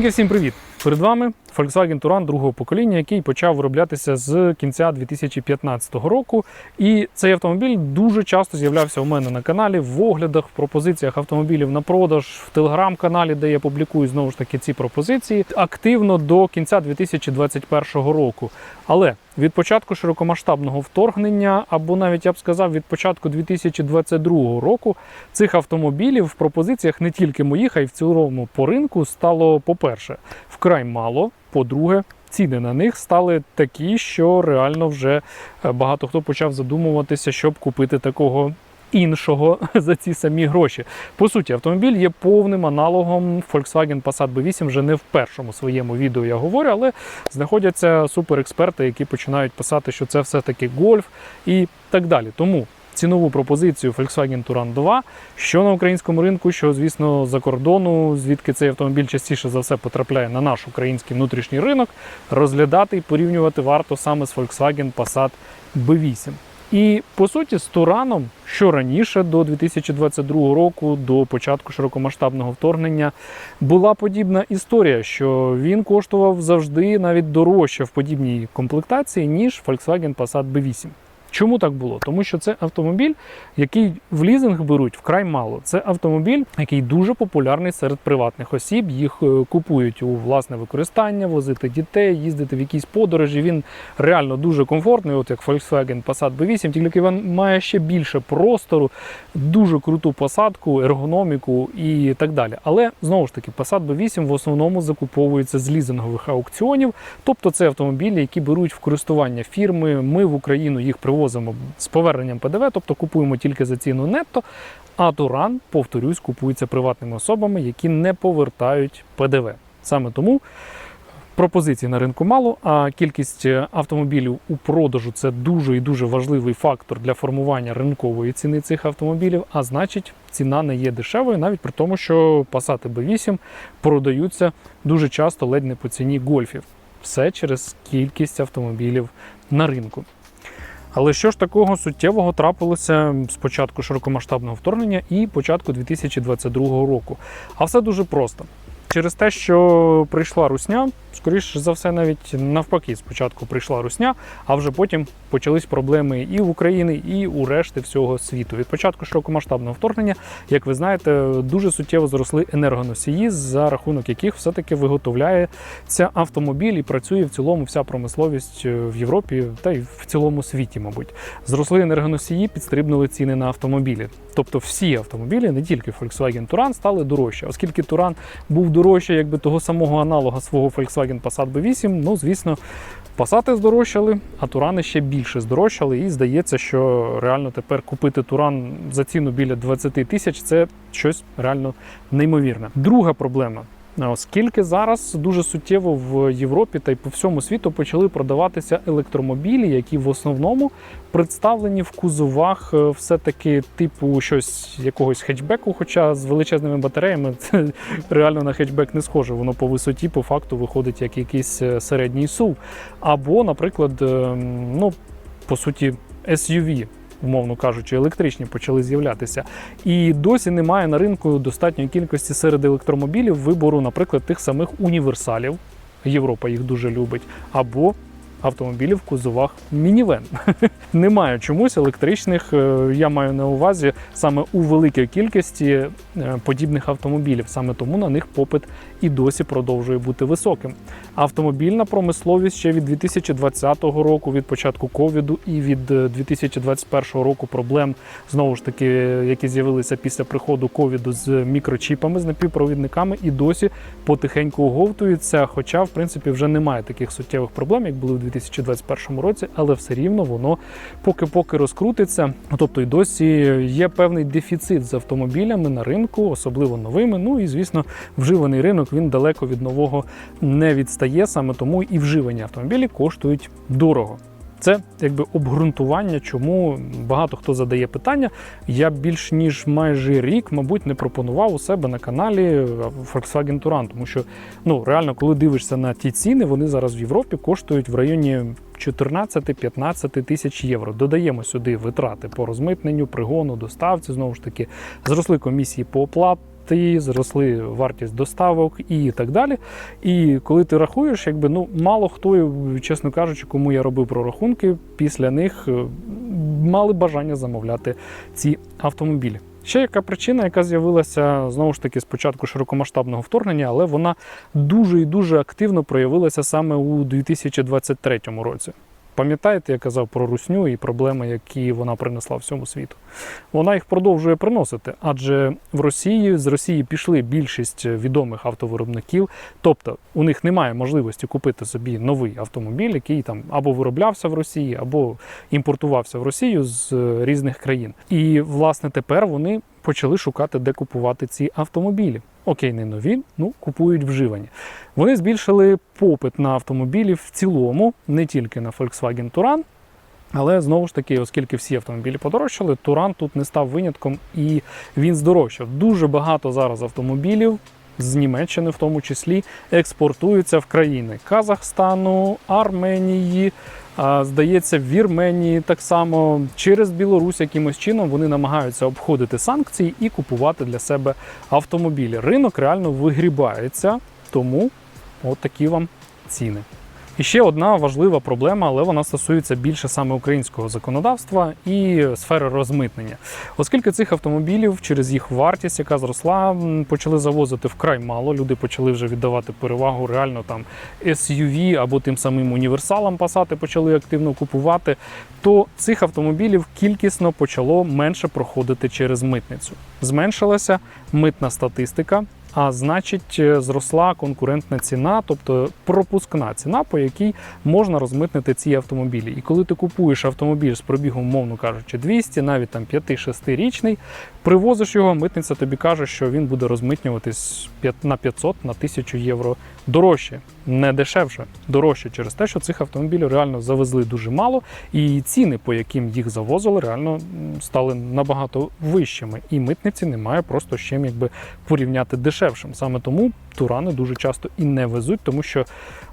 Людинки, всім привіт! Перед вами Volkswagen Touran другого покоління, який почав вироблятися з кінця 2015 року. І цей автомобіль дуже часто з'являвся у мене на каналі в оглядах, в пропозиціях автомобілів на продаж, в телеграм-каналі, де я публікую знову ж таки ці пропозиції, активно до кінця 2021 року. Але від початку широкомасштабного вторгнення, або навіть я б сказав, від початку 2022 року цих автомобілів в пропозиціях не тільки моїх, а й в цілому по ринку стало, по-перше, вкрай мало. По-друге, ціни на них стали такі, що реально вже е, багато хто почав задумуватися, щоб купити такого. Іншого за ці самі гроші. По суті, автомобіль є повним аналогом Volkswagen Passat B8. Вже не в першому своєму відео я говорю, але знаходяться суперексперти, які починають писати, що це все-таки гольф і так далі. Тому цінову пропозицію Volkswagen Touran 2, що на українському ринку, що, звісно, за кордону, звідки цей автомобіль частіше за все потрапляє на наш український внутрішній ринок, розглядати і порівнювати варто саме з Volkswagen Passat B8. І по суті, з Тураном, що раніше до 2022 року, до початку широкомасштабного вторгнення, була подібна історія, що він коштував завжди навіть дорожче в подібній комплектації, ніж Volkswagen Passat B8. Чому так було? Тому що це автомобіль, який в лізинг беруть вкрай мало. Це автомобіль, який дуже популярний серед приватних осіб. Їх е, купують у власне використання, возити дітей, їздити в якісь подорожі. Він реально дуже комфортний, от як Volkswagen Passat B8, тільки він має ще більше простору, дуже круту посадку, ергономіку і так далі. Але знову ж таки, Passat B8 в основному закуповується з лізингових аукціонів, тобто це автомобілі, які беруть в користування фірми. Ми в Україну їх привозимо з поверненням ПДВ, тобто купуємо тільки за ціну нетто. А Туран, повторюсь, купується приватними особами, які не повертають ПДВ. Саме тому пропозицій на ринку мало, а кількість автомобілів у продажу це дуже і дуже важливий фактор для формування ринкової ціни цих автомобілів. А значить, ціна не є дешевою, навіть при тому, що Passat B8 продаються дуже часто ледь не по ціні гольфів. Все через кількість автомобілів на ринку. Але що ж такого суттєвого трапилося з початку широкомасштабного вторгнення і початку 2022 року? А все дуже просто. Через те, що прийшла русня, скоріш за все, навіть навпаки, спочатку прийшла русня, а вже потім почались проблеми і в Україні, і у решти всього світу. Від початку широкомасштабного вторгнення, як ви знаєте, дуже суттєво зросли енергоносії, за рахунок яких все-таки виготовляється автомобіль і працює в цілому вся промисловість в Європі та й в цілому світі, мабуть. Зросли енергоносії, підстрибнули ціни на автомобілі. Тобто всі автомобілі, не тільки Volkswagen Touran, стали дорожче, оскільки Touran був дорожче, якби того самого аналога свого Volkswagen Passat B8, ну звісно, Passat здорожчали, а Турани ще більше здорожчали. І здається, що реально тепер купити Туран за ціну біля 20 тисяч це щось реально неймовірне. Друга проблема. Оскільки зараз дуже суттєво в Європі та й по всьому світу почали продаватися електромобілі, які в основному представлені в кузовах е, все-таки типу щось якогось хетчбеку, хоча з величезними батареями це реально на хетчбек не схоже. Воно по висоті, по факту, виходить як якийсь е, середній SUV. Або, наприклад, е, ну по суті, SUV умовно кажучи, електричні почали з'являтися. І досі немає на ринку достатньої кількості серед електромобілів вибору, наприклад, тих самих універсалів. Європа їх дуже любить, або автомобілів кузовах мінівен. Немає чомусь електричних, е, я маю на увазі саме у великій кількості е, подібних автомобілів. Саме тому на них попит і досі продовжує бути високим. Автомобільна промисловість ще від 2020 року, від початку ковіду і від 2021 року проблем знову ж таки, які з'явилися після приходу ковіду з мікрочіпами, з напівпровідниками, і досі потихеньку оговтуються. Хоча, в принципі, вже немає таких суттєвих проблем, як були в 2021 році, але все рівно воно поки-поки розкрутиться. Тобто, і досі є певний дефіцит з автомобілями на ринку, особливо новими. Ну і звісно, вживаний ринок він далеко від нового не відстає. Саме тому і вживані автомобілі коштують дорого. Це якби обґрунтування, чому багато хто задає питання. Я більш ніж майже рік, мабуть, не пропонував у себе на каналі Volkswagen Touran, тому що ну реально, коли дивишся на ті ціни, вони зараз в Європі коштують в районі 14-15 тисяч євро. Додаємо сюди витрати по розмитненню, пригону, доставці. Знову ж таки, зросли комісії по оплат вартості, зросли вартість доставок і так далі. І коли ти рахуєш, якби ну мало хто, чесно кажучи, кому я робив прорахунки, після них е, мали бажання замовляти ці автомобілі. Ще яка причина, яка з'явилася знову ж таки з початку широкомасштабного вторгнення, але вона дуже і дуже активно проявилася саме у 2023 році. Пам'ятаєте, я казав про русню і проблеми, які вона принесла всьому світу. Вона їх продовжує приносити, адже в Росії з Росії пішли більшість відомих автовиробників, тобто у них немає можливості купити собі новий автомобіль, який там або вироблявся в Росії, або імпортувався в Росію з е, різних країн. І власне тепер вони почали шукати, де купувати ці автомобілі. Окей, не нові, ну купують вживані. Вони збільшили попит на автомобілі в цілому, не тільки на Volkswagen Touran, але знову ж таки, оскільки всі автомобілі подорожчали, Туран тут не став винятком і він здорожчав. Дуже багато зараз автомобілів. З Німеччини, в тому числі, експортуються в країни Казахстану, Арменії, здається, в Вірменії так само через Білорусь якимось чином вони намагаються обходити санкції і купувати для себе автомобілі. Ринок реально вигрібається, тому от такі вам ціни. І ще одна важлива проблема, але вона стосується більше саме українського законодавства і сфери розмитнення. Оскільки цих автомобілів через їх вартість, яка зросла, почали завозити вкрай мало. Люди почали вже віддавати перевагу реально там SUV або тим самим універсалам пасати почали активно купувати. То цих автомобілів кількісно почало менше проходити через митницю. Зменшилася митна статистика. А значить, е, зросла конкурентна ціна, тобто пропускна ціна, по якій можна розмитнити ці автомобілі. І коли ти купуєш автомобіль з пробігом, мовно кажучи, 200, навіть там 5-6 річний, привозиш його, митниця тобі каже, що він буде розмитнюватись на 500 на 1000 євро дорожче, не дешевше, дорожче через те, що цих автомобілів реально завезли дуже мало, і ціни, по яким їх завозили, реально стали набагато вищими. І митниці немає просто з чим якби порівняти дешевшим. Саме тому турани дуже часто і не везуть, тому що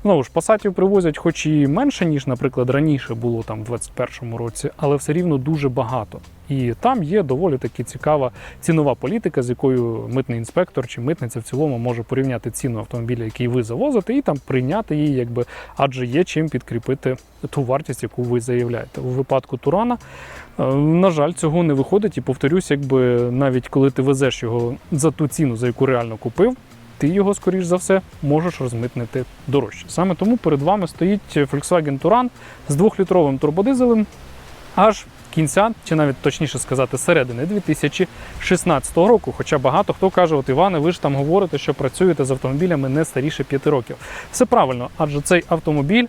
знову ж пасатів привозять, хоч і менше, ніж, наприклад, раніше було там в 2021 році, але все рівно дуже багато. І там є доволі таки цікава цінова політика, з якою митний інспектор чи митниця в цілому може порівняти ціну автомобіля, який ви завозите, і там прийняти її, якби адже є чим підкріпити ту вартість, яку ви заявляєте. У випадку Турана, е, на жаль, цього не виходить. І повторюсь, якби навіть коли ти везеш його за ту ціну, за яку реально купив. Ти його, скоріш за все, можеш розмитнити дорожче. Саме тому перед вами стоїть Volkswagen Touran з двохлітровим турбодизелем аж кінця, чи навіть точніше сказати, середини 2016 року. Хоча багато хто каже, от Іване, ви ж там говорите, що працюєте з автомобілями не старіше 5 років. Все правильно, адже цей автомобіль.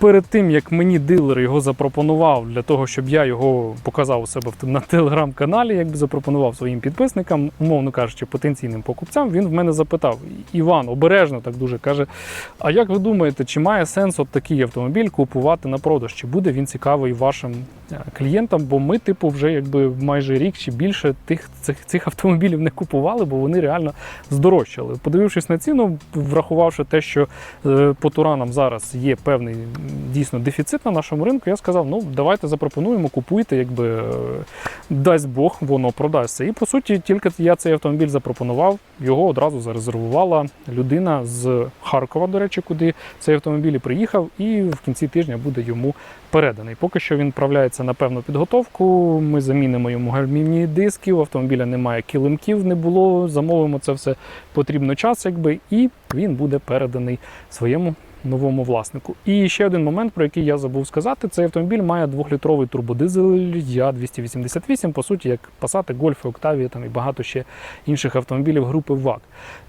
Перед тим як мені дилер його запропонував для того, щоб я його показав у себе на телеграм-каналі, якби запропонував своїм підписникам, умовно кажучи, потенційним покупцям, він в мене запитав: Іван, обережно так дуже каже: А як ви думаєте, чи має сенс от такий автомобіль купувати на продаж? Чи буде він цікавий вашим е, клієнтам? Бо ми, типу, вже якби майже рік чи більше тих цих, цих автомобілів не купували, бо вони реально здорожчали. Подивившись на ціну, врахувавши те, що е, по туранам зараз є певний дійсно дефіцит на нашому ринку, я сказав: ну давайте запропонуємо, купуйте, якби е, дасть Бог, воно продасться. І по суті, тільки я цей автомобіль запропонував, його одразу зарезервувала людина з Харкова, до речі, куди цей автомобіль приїхав, і в кінці тижня буде йому переданий. Поки що він вправляється на певну підготовку. Ми замінимо йому гальмівні диски. У автомобіля немає килимків, не було. Замовимо це все потрібно час, якби, і він буде переданий своєму. Новому власнику. І ще один момент, про який я забув сказати: цей автомобіль має двохлітровий турбодизель Я 288, по суті, як Passat, Golf, Octavia там і багато ще інших автомобілів групи ВАК.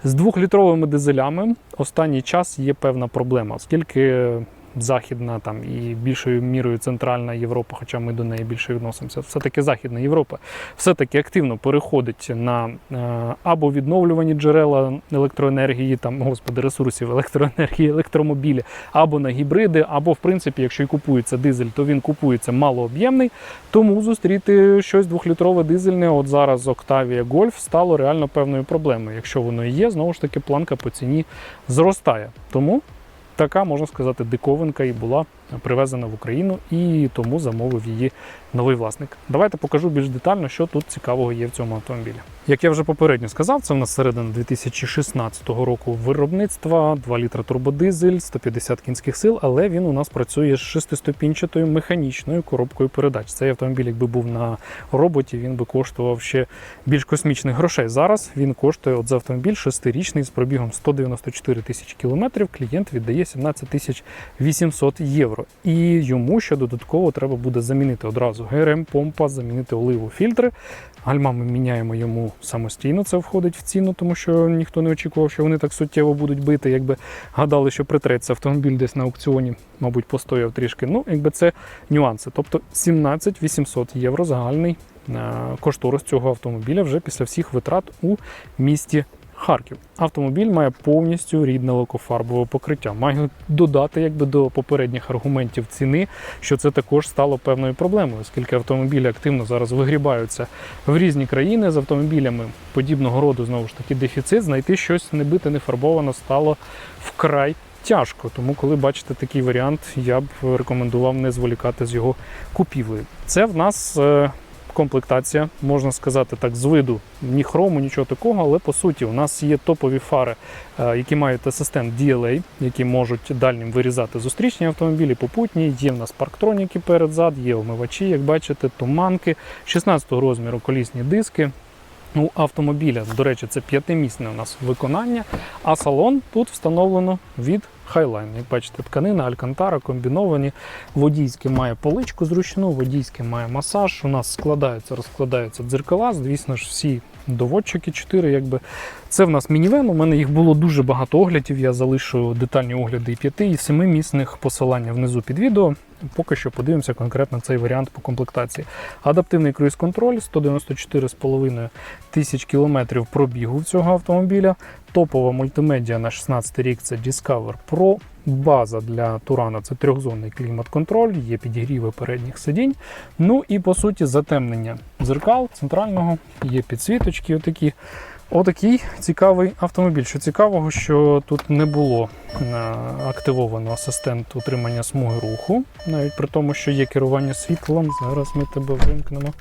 З двохлітровими дизелями останній час є певна проблема, оскільки західна там і більшою мірою центральна Європа, хоча ми до неї більше відносимося, все-таки Західна Європа все-таки активно переходить на е, або відновлювані джерела електроенергії, там, господи, ресурсів електроенергії, електромобілі, або на гібриди, або в принципі, якщо і купується дизель, то він купується малооб'ємний. Тому зустріти щось двохлітрове дизельне, от зараз Octavia Golf стало реально певною проблемою. Якщо воно і є, знову ж таки планка по ціні зростає. Тому така, можна сказати, диковинка і була привезена в Україну і тому замовив її новий власник. Давайте покажу більш детально, що тут цікавого є в цьому автомобілі. Як я вже попередньо сказав, це в нас середина 2016 року виробництва, 2 літра турбодизель, 150 кінських сил, але він у нас працює з шестиступінчатою механічною коробкою передач. Цей автомобіль, якби був на роботі, він би коштував ще більш космічних грошей. Зараз він коштує от за автомобіль шестирічний з пробігом 194 тисячі кілометрів. Клієнт віддає 17 тисяч 800 євро. І йому ще додатково треба буде замінити одразу ГРМ, помпа, замінити оливу, фільтри. Гальма ми міняємо йому самостійно. Це входить в ціну, тому що ніхто не очікував, що вони так суттєво будуть бити. Якби гадали, що притреться автомобіль десь на аукціоні, мабуть, постояв трішки. Ну, якби це нюанси. Тобто 17 800 євро загальний е, кошторис цього автомобіля вже після всіх витрат у місті Харків. Автомобіль має повністю рідне лакофарбове покриття. Маю додати якби до попередніх аргументів ціни, що це також стало певною проблемою, оскільки автомобілі активно зараз вигрібаються в різні країни з автомобілями подібного роду знову ж таки дефіцит. Знайти щось не бите, не фарбовано стало вкрай тяжко. Тому, коли бачите такий варіант, я б рекомендував не зволікати з його купівлею. Це в нас. Комплектація, можна сказати так, з виду ні хрому, нічого такого, але по суті у нас є топові фари, е, які мають асистент DLA, які можуть дальнім вирізати зустрічні автомобілі, попутні. Є в нас парктроніки перед-зад, є омивачі, як бачите, туманки, 16 розміру колісні диски. У автомобіля, до речі, це п'ятимісне у нас виконання, а салон тут встановлено від Highline. Як бачите, тканина, алькантара комбіновані. Водійське має поличку зручну, водійське має масаж. У нас складаються, розкладаються дзеркала. Звісно ж, всі доводчики 4, якби. Це в нас мінівен. У мене їх було дуже багато оглядів. Я залишу детальні огляди і 5 і 7 місних посилання внизу під відео. Поки що подивимося конкретно цей варіант по комплектації. Адаптивний круїз-контроль 194,5 тисяч кілометрів пробігу цього автомобіля. Топова мультимедіа на 16 рік це Discover Pro. База для Турана це трьохзонний клімат-контроль, є підігріви передніх сидінь. Ну і по суті затемнення дзеркал центрального, є підсвіточки. Отакі. Отакий цікавий автомобіль. Що цікавого, що тут не було е, активовано асистент утримання смуги руху, навіть при тому, що є керування світлом. Зараз ми тебе вимкнемо.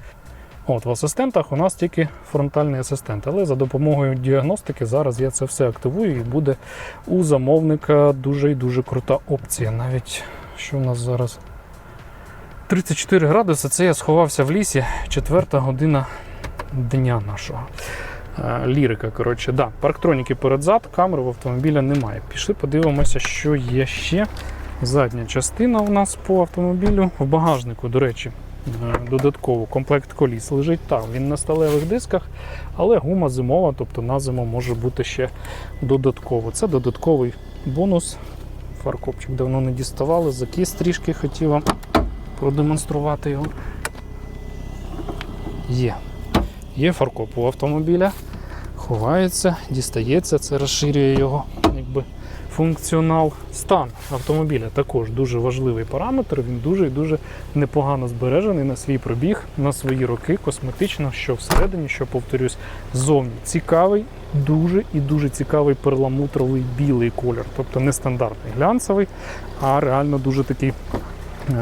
От в асистентах у нас тільки фронтальний асистент, але за допомогою діагностики зараз я це все активую і буде у замовника дуже і дуже крута опція. Навіть що в нас зараз 34 градуси, це я сховався в лісі, четверта година дня нашого. Е, Лірика, коротше, да, парктроніки перед-зад, камери в автомобіля немає. Пішли, подивимося, що є ще. Задня частина у нас по автомобілю. В багажнику, до речі, додатково комплект коліс лежить там. Він на сталевих дисках, але гума зимова, тобто на зиму може бути ще додатково. Це додатковий бонус. Фаркопчик давно не діставали, закис трішки хотів вам продемонструвати його. Є. Є фаркоп у автомобіля, ховається, дістається, це розширює його функціонал. Стан автомобіля також дуже важливий параметр. Він дуже і дуже непогано збережений на свій пробіг, на свої роки, косметично, що всередині, що повторюсь, ззовні. Цікавий, дуже і дуже цікавий перламутровий білий колір. Тобто не стандартний глянцевий, а реально дуже такий, е,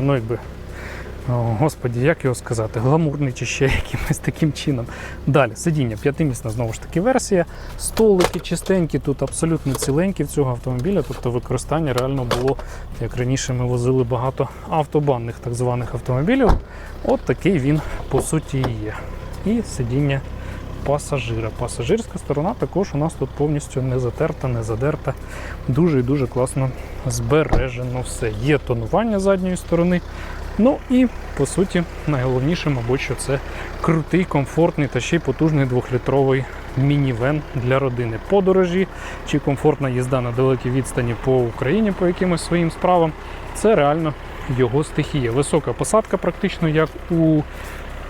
ну якби. Господі, як його сказати, гламурний чи ще якимось таким чином. Далі, сидіння, п'ятимісна знову ж таки версія. Столики чистенькі, тут абсолютно ціленькі в цього автомобіля, тобто використання реально було, як раніше ми возили багато автобанних так званих автомобілів. От такий він по суті і є. І сидіння пасажира. Пасажирська сторона також у нас тут повністю не затерта, не задерта. Дуже і дуже класно збережено все. Є тонування задньої сторони. Ну і по суті, найголовніше, мабуть, що це крутий, комфортний та ще й потужний двохлітровий мінівен для родини. Подорожі чи комфортна їзда на далекій відстані по Україні по якимось своїм справам. Це реально його стихія. Висока посадка, практично як у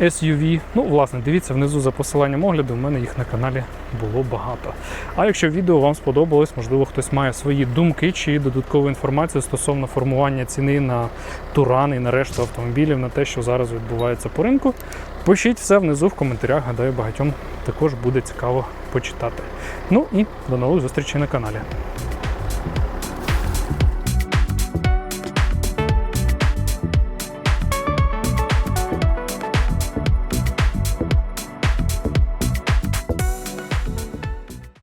SUV. Ну, власне, дивіться внизу за посиланням огляду, у мене їх на каналі було багато. А якщо відео вам сподобалось, можливо, хтось має свої думки чи додаткову інформацію стосовно формування ціни на Туран і на решту автомобілів, на те, що зараз відбувається по ринку, пишіть все внизу в коментарях. Гадаю, багатьом також буде цікаво почитати. Ну і до нових зустрічей на каналі.